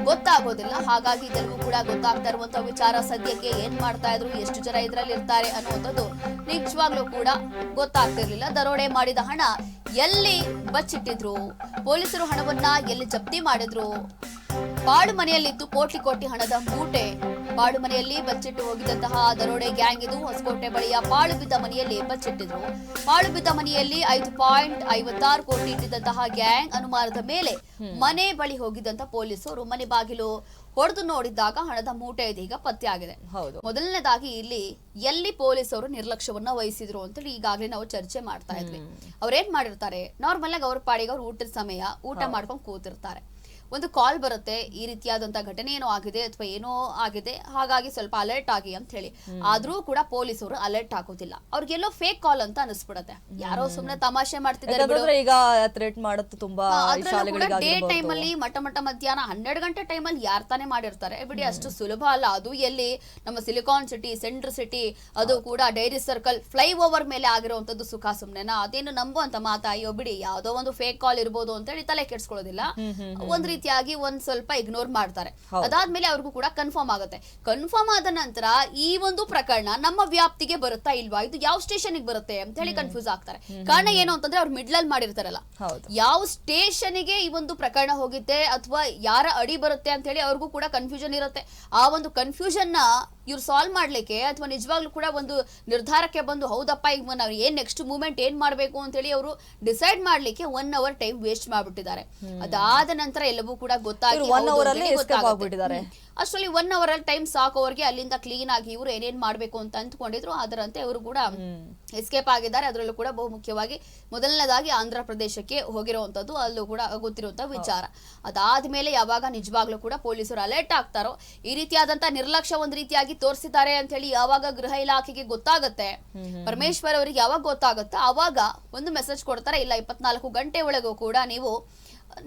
ಗೊತ್ತಾಗೋದಿಲ್ಲ. ಹಾಗಾಗಿ ಇದೆಲ್ಲವೂ ಕೂಡ ಗೊತ್ತಾಗ್ತಾ ಇರುವಂತಹ ವಿಚಾರ ಸದ್ಯಕ್ಕೆ ಏನ್ ಮಾಡ್ತಾ ಇದ್ರು, ಎಷ್ಟು ಜನ ಇದ್ರಲ್ಲಿ ಇರ್ತಾರೆ ಅನ್ನುವಂಥದ್ದು ನಿಜವಾಗ್ಲೂ ಕೂಡ ಗೊತ್ತಾಗ್ತಿರ್ಲಿಲ್ಲ. ದರೋಡೆ ಮಾಡಿದ ಹಣ ಎಲ್ಲಿ ಬಚ್ಚಿಟ್ಟಿದ್ರು? ಪೊಲೀಸರು ಹಣವನ್ನ ಎಲ್ಲಿ ಜಪ್ತಿ ಮಾಡಿದ್ರು? ಪಾಡು ಮನೆಯಲ್ಲಿತ್ತು ಕೋಟಿ ಕೋಟಿ ಹಣದ ಮೂಟೆ. ಪಾಡು ಮನೆಯಲ್ಲಿ ಬಚ್ಚಿಟ್ಟು ಹೋಗಿದ್ದಂತಹ ದರೋಡೆ ಗ್ಯಾಂಗ್ ಇದು. ಹೊಸಕೋಟೆ ಬಳಿಯ ಪಾಳು ಬಿದ್ದ ಮನೆಯಲ್ಲಿ ಬಚ್ಚಿಟ್ಟಿದ್ರು. ಪಾಳು ಬಿದ್ದ ಮನೆಯಲ್ಲಿ ಐದು ಪಾಯಿಂಟ್ ಐವತ್ತಾರು ಕೋಟಿ ಇಟ್ಟಿದ್ದಂತಹ ಗ್ಯಾಂಗ್ ಅನುಮಾನದ ಮೇಲೆ ಮನೆ ಬಳಿ ಹೋಗಿದ್ದಂತ ಪೊಲೀಸರು ಮನೆ ಬಾಗಿಲು ಹೊಡೆದು ನೋಡಿದಾಗ ಹಣದ ಮೂಟೆ ಇದೀಗ ಪತ್ತೆಯಾಗಿದೆ ಹೌದು. ಮೊದಲನೇದಾಗಿ ಇಲ್ಲಿ ಎಲ್ಲಿ ಪೊಲೀಸರು ನಿರ್ಲಕ್ಷ್ಯವನ್ನ ವಹಿಸಿದ್ರು ಅಂತ ಈಗಾಗಲೇ ನಾವು ಚರ್ಚೆ ಮಾಡ್ತಾ ಇದ್ವಿ. ಅವ್ರೇನ್ ಮಾಡಿರ್ತಾರೆ? ನಾರ್ಮಲ್ ಆಗಿ ಅವ್ರ ಪಾಡಿಗೆ ಅವ್ರು ಊಟದ ಸಮಯ ಊಟ ಮಾಡ್ಕೊಂಡು ಕೂತಿರ್ತಾರೆ. ಒಂದು ಕಾಲ್ ಬರುತ್ತೆ ಈ ರೀತಿಯಾದಂತ ಘಟನೆ ಏನೋ ಆಗಿದೆ ಅಥವಾ ಏನೋ ಆಗಿದೆ ಹಾಗಾಗಿ ಸ್ವಲ್ಪ ಅಲರ್ಟ್ ಆಗಿ ಅಂತ ಹೇಳಿ. ಆದ್ರೂ ಕೂಡ ಪೊಲೀಸರು ಅಲರ್ಟ್ ಆಗೋದಿಲ್ಲ. ಅವ್ರಿಗೆಲ್ಲೋ ಫೇಕ್ ಕಾಲ್ ಅಂತ ಅನಿಸ್ಬಿಡತ್ತೆ. ಯಾರೋ ಸುಮ್ನೆ ತಮಾಷೆ ಮಾಡ್ತಿದ್ದಾರೆ ಈಗ ಥ್ರೆಟ್ ಮಾಡುತ್ತೆ ತುಂಬಾ ಡೇ ಟೈಮ್ ಅಲ್ಲಿ ಮಠ ಮಠ ಮಧ್ಯಾಹ್ನ ಹನ್ನೆರಡು ಗಂಟೆ ಟೈಮ್ ಅಲ್ಲಿ ಯಾರ್ ತಾನೇ ಮಾಡಿರ್ತಾರೆ. ಬಿಡಿ ಅಷ್ಟು ಸುಲಭ ಅಲ್ಲ. ಅದು ಎಲ್ಲಿ? ನಮ್ಮ ಸಿಲಿಕಾನ್ ಸಿಟಿ ಸೆಂಟ್ರ್ ಸಿಟಿ ಅದು ಕೂಡ ಡೈರಿ ಸರ್ಕಲ್ ಫ್ಲೈ ಓವರ್ ಮೇಲೆ ಆಗಿರುವಂತದ್ದು ಸುಖ ಸುಮ್ನೆನ? ಅದೇನು ನಂಬುವಂತ ಮಾತಾ? ಅಯ್ಯೋ ಬಿಡಿ ಯಾವ್ದೋ ಒಂದು ಫೇಕ್ ಕಾಲ್ ಇರ್ಬೋದು ಅಂತ ಹೇಳಿ ತಲೆ ಕೆಡ್ಸ್ಕೊಳ್ಳೋದಿಲ್ಲ. ಒಂದ್ ರೀತಿಯಾಗಿ ಒಂದ್ ಸ್ವಲ್ಪ ಇಗ್ನೋರ್ ಮಾಡ್ತಾರೆ. ಅದಾದ್ಮೇಲೆ ಅವ್ರಿಗೂ ಕೂಡ ಕನ್ಫರ್ಮ್ ಆಗುತ್ತೆ. ಕನ್ಫರ್ಮ್ ಆದ ನಂತರ ಈ ಒಂದು ಪ್ರಕರಣ ನಮ್ಮ ವ್ಯಾಪ್ತಿಗೆ ಬರುತ್ತಾ ಇಲ್ವಾ? ಇದು ಯಾವ ಸ್ಟೇಷನ್ ಬರುತ್ತೆ ಅಂತ ಹೇಳಿ ಕನ್ಫ್ಯೂಸ್ ಆಗ್ತಾರೆ. ಕಾರಣ ಏನು ಅಂತಂದ್ರೆ ಅವ್ರು ಮಿಡ್ಲ್ ಅಲ್ಲಿ ಮಾಡಿರ್ತಾರಲ್ಲ. ಯಾವ ಸ್ಟೇಷನ್ಗೆ ಈ ಒಂದು ಪ್ರಕರಣ ಹೋಗುತ್ತೆ ಅಥವಾ ಯಾರ ಅಡಿ ಬರುತ್ತೆ ಅಂತ ಹೇಳಿ ಅವ್ರಿಗೂ ಕೂಡ ಕನ್ಫ್ಯೂಷನ್ ಇರುತ್ತೆ. ಆ ಒಂದು ಕನ್ಫ್ಯೂಷನ್ನ ಇವ್ರು ಸಾಲ್ವ್ ಮಾಡ್ಲಿಕ್ಕೆ ಅಥವಾ ನಿಜವಾಗ್ಲೂ ಕೂಡ ಒಂದು ನಿರ್ಧಾರಕ್ಕೆ ಬಂದು ಹೌದಪ್ಪ ಈಗ ನಾವು ಏನ್ ನೆಕ್ಸ್ಟ್ ಮೂಮೆಂಟ್ ಏನ್ ಮಾಡ್ಬೇಕು ಅಂತ ಹೇಳಿ ಅವರು ಡಿಸೈಡ್ ಮಾಡ್ಲಿಕ್ಕೆ ಒನ್ ಅವರ್ ಟೈಮ್ ವೇಸ್ಟ್ ಮಾಡ್ಬಿಟ್ಟಿದ್ದಾರೆ ಅದಾದ ನಂತರ ಎಲ್ಲವೂ ಕೂಡ ಗೊತ್ತಾಗಿ ಇವ್ರು one ಹೌದು hour ಅಂತ ಅಲ್ಲಿ ಹೇಳಿ escape ಗೊತ್ತಾಗುತ್ತೆ. ಆಗ್ಬಿಟ್ಟಿದ್ದಾರೆ. ಹ್ಮ್. ಅಷ್ಟರಲ್ಲಿ ಒನ್ ಅವರ್ ಅಲ್ಲಿ ಟೈಮ್ ಸಾಕು ಅವ್ರಿಗೆ ಅಲ್ಲಿಂದ ಕ್ಲೀನ್ ಆಗಿ ಇವರು ಏನೇನ್ ಮಾಡ್ಬೇಕು ಅಂತ ಅಂದ್ಕೊಂಡಿದ್ರು ಅದರಂತೆ ಅವರು ಕೂಡ ಎಸ್ಕೇಪ್ ಆಗಿದ್ದಾರೆ ಅದರಲ್ಲೂ ಕೂಡ ಬಹು ಮುಖ್ಯವಾಗಿ ಮೊದಲನೇದಾಗಿ ಆಂಧ್ರ ಪ್ರದೇಶಕ್ಕೆ ಹೋಗಿರುವಂತದ್ದು ಅಲ್ಲೂ ಕೂಡ ಗೊತ್ತಿರುವಂತ ವಿಚಾರ ಅದಾದ್ಮೇಲೆ ಯಾವಾಗ ನಿಜವಾಗ್ಲೂ ಕೂಡ ಪೊಲೀಸರು ಅಲರ್ಟ್ ಆಗ್ತಾರೋ ಈ ರೀತಿಯಾದಂತ ನಿರ್ಲಕ್ಷ್ಯ ಒಂದ್ ರೀತಿಯಾಗಿ ತೋರಿಸಿದ್ದಾರೆ ಅಂತ ಹೇಳಿ ಯಾವಾಗ ಗೃಹ ಇಲಾಖೆಗೆ ಗೊತ್ತಾಗುತ್ತೆ ಪರಮೇಶ್ವರ್ ಅವರಿಗೆ ಯಾವಾಗ ಗೊತ್ತಾಗುತ್ತೋ ಅವಾಗ ಒಂದು ಮೆಸೇಜ್ ಕೊಡ್ತಾರೆ. ಇಲ್ಲ ಇಪ್ಪತ್ನಾಲ್ಕು ಗಂಟೆ ಒಳಗೂ ಕೂಡ ನೀವು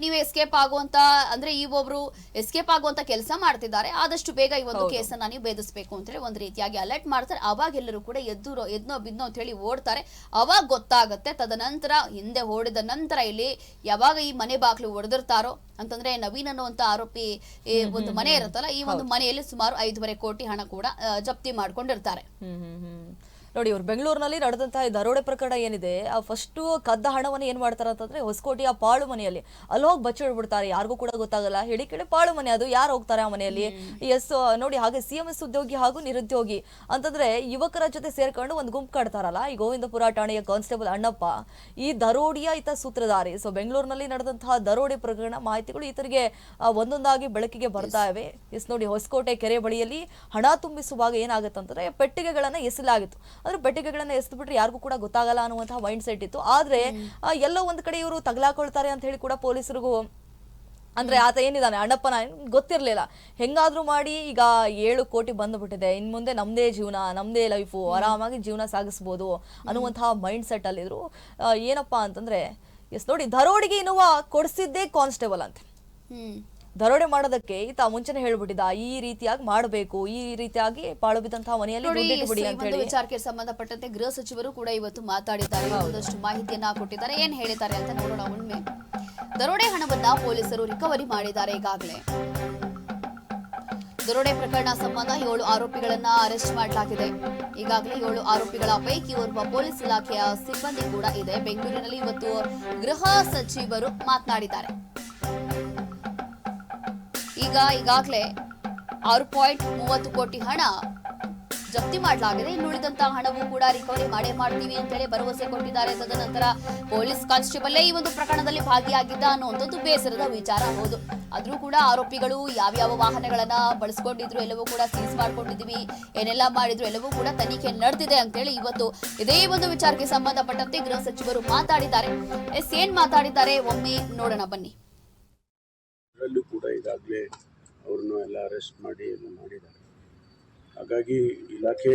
ನೀವು ಎಸ್ಕೇಪ್ ಆಗುವಂತ ಅಂದ್ರೆ ಈ ಒಬ್ರು ಎಸ್ಕೇಪ್ ಆಗುವಂತ ಕೆಲಸ ಮಾಡ್ತಿದ್ದಾರೆ. ಆದಷ್ಟು ಬೇಗ ಈ ಒಂದು ಕೇಸನ್ನ ನೀವು ಭೇದಿಸಬೇಕು ಅಂತ ಹೇಳಿ ಒಂದು ರೀತಿಯಾಗಿ ಅಲರ್ಟ್ ಮಾಡ್ತಾರೆ. ಅವಾಗ ಎಲ್ಲರೂ ಕೂಡ ಎದ್ದುರೋ ಎದ್ನೋ ಬಿದ್ನೋ ಅಂತ ಹೇಳಿ ಓಡ್ತಾರೆ. ಅವಾಗ ಗೊತ್ತಾಗುತ್ತೆ. ತದನಂತರ ಹಿಂದೆ ಓಡಿದ ನಂತರ ಇಲ್ಲಿ ಯಾವಾಗ ಈ ಮನೆ ಬಾಗಿಲು ಹೊಡೆದಿರ್ತಾರೋ ಅಂತಂದ್ರೆ ನವೀನ್ ಅನ್ನುವಂತ ಆರೋಪಿ ಒಂದು ಮನೆ ಇರುತ್ತಲ್ಲ ಈ ಒಂದು ಮನೆಯಲ್ಲಿ ಸುಮಾರು ಐದೂವರೆ ಕೋಟಿ ಹಣ ಕೂಡ ಜಪ್ತಿ ಮಾಡ್ಕೊಂಡಿರ್ತಾರೆ. ನೋಡಿ ಇವ್ರು ಬೆಂಗಳೂರಿನಲ್ಲಿ ನಡೆದಂತಹ ದರೋಡೆ ಪ್ರಕರಣ ಏನಿದೆ ಆ ಫಸ್ಟು ಕದ್ದ ಹಣವನ್ನು ಏನು ಮಾಡ್ತಾರೆ ಅಂತಂದ್ರೆ ಹೊಸಕೋಟೆಯ ಪಾಳು ಮನೆಯಲ್ಲಿ. ಅಲ್ಲಿ ಹೋಗಿ ಬಚ್ಚಿಡ್ಬಿಡ್ತಾರೆ ಯಾರಿಗೂ ಕೂಡ ಗೊತ್ತಾಗಲ್ಲ. ಹೇಳಿ ಕೇಳಿ ಪಾಳು ಮನೆ ಅದು ಯಾರು ಹೋಗ್ತಾರೆ ಆ ಮನೆಯಲ್ಲಿ? ಎಸ್ ನೋಡಿ ಹಾಗೆ ಸಿ ಎಂ ಎಸ್ ಉದ್ಯೋಗಿ ಹಾಗೂ ನಿರುದ್ಯೋಗಿ. ಅಂತಂದ್ರೆ ಯುವಕರ ಜೊತೆ ಸೇರ್ಕೊಂಡು ಒಂದು ಗುಂಪು ಕಟ್ತಾರಲ್ಲ ಈ ಗೋವಿಂದಪುರ ಠಾಣೆಯ ಕಾನ್ಸ್ಟೇಬಲ್ ಅಣ್ಣಪ್ಪ. ಈ ದರೋಡಿಯ ಈತ ಸೂತ್ರಧಾರಿ. ಸೊ ಬೆಂಗಳೂರಿನಲ್ಲಿ ನಡೆದಂತಹ ದರೋಡೆ ಪ್ರಕರಣ ಮಾಹಿತಿಗಳು ಈತರಿಗೆ ಒಂದೊಂದಾಗಿ ಬೆಳಕಿಗೆ ಬರ್ತಾ ಇವೆ. ಎಸ್ ನೋಡಿ ಹೊಸಕೋಟೆ ಕೆರೆ ಬಳಿಯಲ್ಲಿ ಹಣ ತುಂಬಿಸುವಾಗ ಏನಾಗುತ್ತೆ ಅಂತಂದ್ರೆ ಪೆಟ್ಟಿಗೆಗಳನ್ನ ಎಸಲಾಗಿತ್ತು ಅಂದ್ರೆ ಬೆಟ್ಟಿಗೆಗಳನ್ನ ಎಸ್ದು ಬಿಟ್ರೆ ಯಾರಿಗೂ ಕೂಡ ಗೊತ್ತಾಗಲ್ಲ ಅನ್ನುವಂತಹ ಮೈಂಡ್ ಸೆಟ್ ಇತ್ತು. ಆದ್ರೆ ಎಲ್ಲೋ ಒಂದ್ ಕಡೆ ಇವರು ತಗಲಾಕೊಳ್ತಾರೆ ಅಂತ ಹೇಳಿ ಕೂಡ ಪೊಲೀಸರಿಗೂ ಅಂದ್ರೆ ಆತ ಏನಿದಾನೆ ಅಣ್ಣಪ್ಪನ ಗೊತ್ತಿರ್ಲಿಲ್ಲ. ಹೆಂಗಾದ್ರೂ ಮಾಡಿ ಈಗ ಏಳು ಕೋಟಿ ಬಂದ್ಬಿಟ್ಟಿದೆ. ಇನ್ ಮುಂದೆ ನಮ್ದೇ ಜೀವನ ನಮ್ದೇ ಲೈಫು ಆರಾಮಾಗಿ ಜೀವನ ಸಾಗಿಸ್ಬೋದು ಅನ್ನುವಂತಹ ಮೈಂಡ್ ಸೆಟ್ ಅಲ್ಲಿದ್ರು. ಇದ್ರು ಏನಪ್ಪಾ ಅಂತಂದ್ರೆ ಎಸ್ ನೋಡಿ ದರೋಡಿಗೆ ಇನ್ನುವ ಕೊಡಿಸಿದ್ದೇ ಕಾನ್ಸ್ಟೇಬಲ್ ಅಂತ. ದರೋಡೆ ಮಾಡೋದಕ್ಕೆ ಈತ ಮುಂಚೆನೆ ಹೇಳ್ಬಿಟ್ಟಿದ್ದ ಈ ರೀತಿಯಾಗಿ ಮಾಡಬೇಕು ಈ ರೀತಿಯಾಗಿ ಪಾಳು ಬಿದ್ದಂತಹ ಮನೆಯಲ್ಲಿ ವಿಚಾರಕ್ಕೆ ಸಂಬಂಧಪಟ್ಟಂತೆ ಗೃಹ ಸಚಿವರು ಕೂಡ ಇವತ್ತು ಮಾತಾಡಿದ್ದಾರೆ. ಒಂದಷ್ಟು ಮಾಹಿತಿಯನ್ನ ಕೊಟ್ಟಿದ್ದಾರೆ. ಏನ್ ಹೇಳಿದ್ದಾರೆ ಅಂತ ನೋಡೋಣ ಒಮ್ಮೆ. ದರೋಡೆ ಹಣವನ್ನ ಪೊಲೀಸರು ರಿಕವರಿ ಮಾಡಿದ್ದಾರೆ ಈಗಾಗಲೇ. ದರೋಡೆ ಪ್ರಕರಣ ಸಂಬಂಧ ಏಳು ಆರೋಪಿಗಳನ್ನ ಅರೆಸ್ಟ್ ಮಾಡಲಾಗಿದೆ. ಈಗಾಗಲೇ ಏಳು ಆರೋಪಿಗಳ ಪೈಕಿ ಓರ್ವ ಪೊಲೀಸ್ ಇಲಾಖೆಯ ಸಿಬ್ಬಂದಿ ಕೂಡ ಇದೆ. ಬೆಂಗಳೂರಿನಲ್ಲಿ ಇವತ್ತು ಗೃಹ ಸಚಿವರು ಮಾತನಾಡಿದ್ದಾರೆ. ಈಗ ಈಗಾಗಲೇ ಆರು ಪಾಯಿಂಟ್ ಮೂವತ್ತು ಕೋಟಿ ಹಣ ಜಪ್ತಿ ಮಾಡಲಾಗಿದೆ. ಇನ್ನು ಉಳಿದಂತಹ ಹಣವೂ ಕೂಡ ರಿಕವರಿ ಮಾಡೇ ಮಾಡ್ತೀವಿ ಅಂತೇಳಿ ಭರವಸೆ ಕೊಟ್ಟಿದ್ದಾರೆ. ತದನಂತರ ಪೊಲೀಸ್ ಕಾನ್ಸ್ಟೇಬಲ್ ಈ ಒಂದು ಪ್ರಕರಣದಲ್ಲಿ ಭಾಗಿಯಾಗಿದ್ದ ಅನ್ನುವಂಥದ್ದು ಬೇಸರದ ವಿಚಾರ ಹೌದು. ಆದ್ರೂ ಕೂಡ ಆರೋಪಿಗಳು ಯಾವ್ಯಾವ ವಾಹನಗಳನ್ನ ಬಳಸ್ಕೊಂಡಿದ್ರು, ಎಲ್ಲವೂ ಕೂಡ ಸೀಸ್ ಮಾಡ್ಕೊಂಡಿದೀವಿ ಏನೆಲ್ಲ ಮಾಡಿದ್ರು, ಎಲ್ಲವೂ ಕೂಡ ತನಿಖೆ ನಡೆದಿದೆ ಅಂತೇಳಿ ಇವತ್ತು ಇದೇ ಒಂದು ವಿಚಾರಕ್ಕೆ ಸಂಬಂಧಪಟ್ಟಂತೆ ಗೃಹ ಸಚಿವರು ಮಾತಾಡಿದ್ದಾರೆ. ಎಸ್, ಏನ್ ಮಾತಾಡಿದ್ದಾರೆ? ಒಮ್ಮೆ ನೋಡೋಣ ಬನ್ನಿ. ಅದರಲ್ಲೂ ಅವ್ರನ್ನೂ ಎಲ್ಲ ಅರೆಸ್ಟ್ ಮಾಡಿ ಎಲ್ಲ ಮಾಡಿದ್ದಾರೆ. ಹಾಗಾಗಿ ಇಲಾಖೆ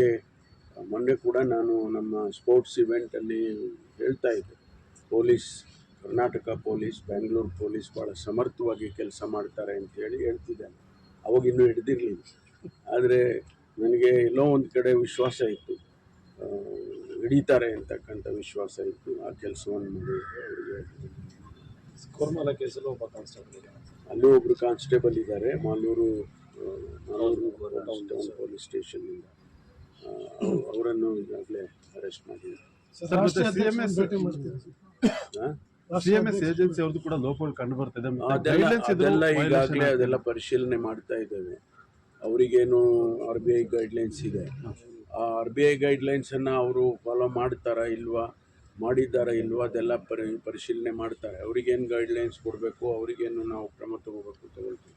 ಮೊನ್ನೆ ಕೂಡ ನಾನು ನಮ್ಮ ಸ್ಪೋರ್ಟ್ಸ್ ಇವೆಂಟಲ್ಲಿ ಹೇಳ್ತಾ ಇದ್ದೆ. Police, Karnataka police Bangalore police ಭಾಳ ಸಮರ್ಥವಾಗಿ ಕೆಲಸ ಮಾಡ್ತಾರೆ ಅಂತೇಳಿ ಹೇಳ್ತಿದ್ದೆ ಅವಾಗ ಇನ್ನೂ ಹಿಡ್ದಿರಲಿಲ್ಲ. ಆದರೆ ನನಗೆ ಎಲ್ಲೋ ಒಂದು ಕಡೆ ವಿಶ್ವಾಸ ಇತ್ತು. ಹಿಡಿತಾರೆ ಅಂತಕ್ಕಂಥ ವಿಶ್ವಾಸ ಇತ್ತು ಆ ಕೆಲಸವನ್ನು ಮಾಡಿ ಅವರಿಗೆ ಕೋರ್ಮಲ ಕೇಸಲ್ಲಿ ಒಬ್ಬ ಕಾನ್ಸ್ಟೇಬಲ್ ಅಲ್ಲಿ ಒಬ್ರು ಕಾನ್ಸ್ಟೇಬಲ್ ಇದ್ದಾರೆ. ಮಾಲೂರು ಪೊಲೀಸ್ ಟೌನ್ ಪೊಲೀಸ್ ಸ್ಟೇಷನ್ನಿಂದ ಅವರನ್ನು ಈಗಾಗಲೇ ಅರೆಸ್ಟ್ ಮಾಡಿದ್ದಾರೆ. ಸಿಎಂಎಸ್ ಏಜೆನ್ಸಿ ಅವ್ರದ್ದು ಕೂಡ ಲೋಪಗಳು ಕಂಡು ಬರ್ತಿದೆ ಮತ್ತೆ ಅದೆಲ್ಲ ಈಗಾಗಲೇ ಅದೆಲ್ಲ ಪರಿಶೀಲನೆ ಮಾಡ್ತಾ ಇದ್ದೇವೆ. ಅವರಿಗೇನು ಆರ್ ಬಿ ಐ ಗೈಡ್ಲೈನ್ಸ್ ಇದೆ? ಆ ಆರ್ ಬಿ ಐ ಗೈಡ್ಲೈನ್ಸನ್ನು ಅವರು ಫಾಲೋ ಮಾಡ್ತಾರಾ ಇಲ್ವಾ? ಮಾಡಿದ್ದಾರಾ ಇಲ್ವಾ ಅದೆಲ್ಲ ಪರಿ ಪರಿಶೀಲನೆ ಮಾಡ್ತಾರೆ. ಅವ್ರಿಗೇನು ಗೈಡ್ಲೈನ್ಸ್ ಕೊಡಬೇಕು ಅವರಿಗೇನು ನಾವು ಕ್ರಮ ತಗೋಬೇಕು ತಗೊಳ್ತೀವಿ